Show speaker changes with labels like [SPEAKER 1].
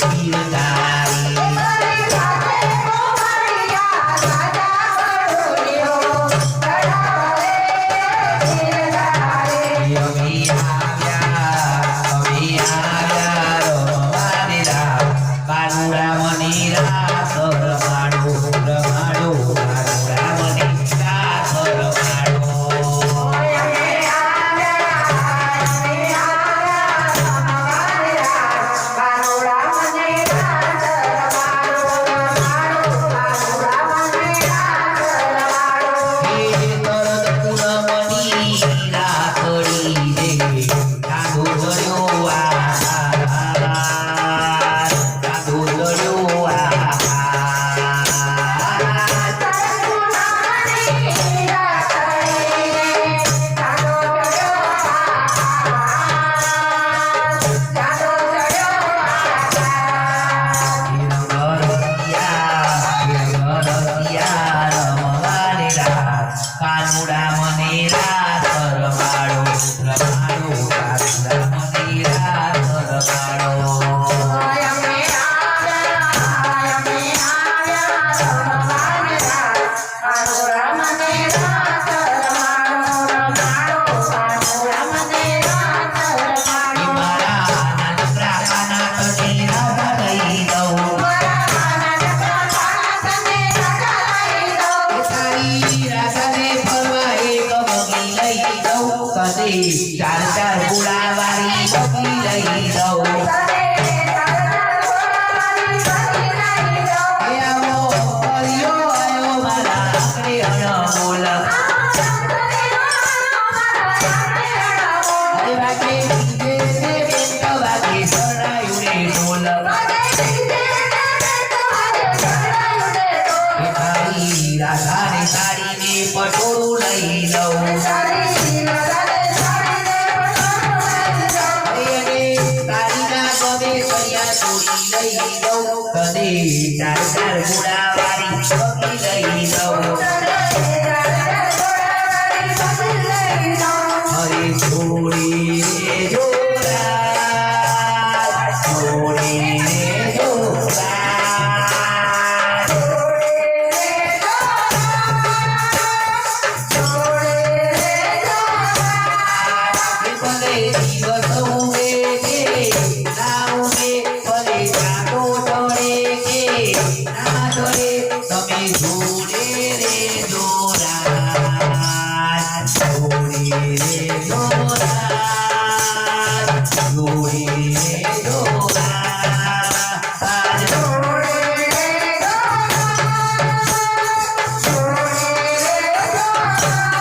[SPEAKER 1] Krishna વાળી ચાર ચાર ગોળા વાળી લઈ દઉં Oh. લઈ દઉં કદી ચાર ચાર ગુડા વાળી લઈ દઉં તમે જોડે રે Dora, જોડે રે દોરા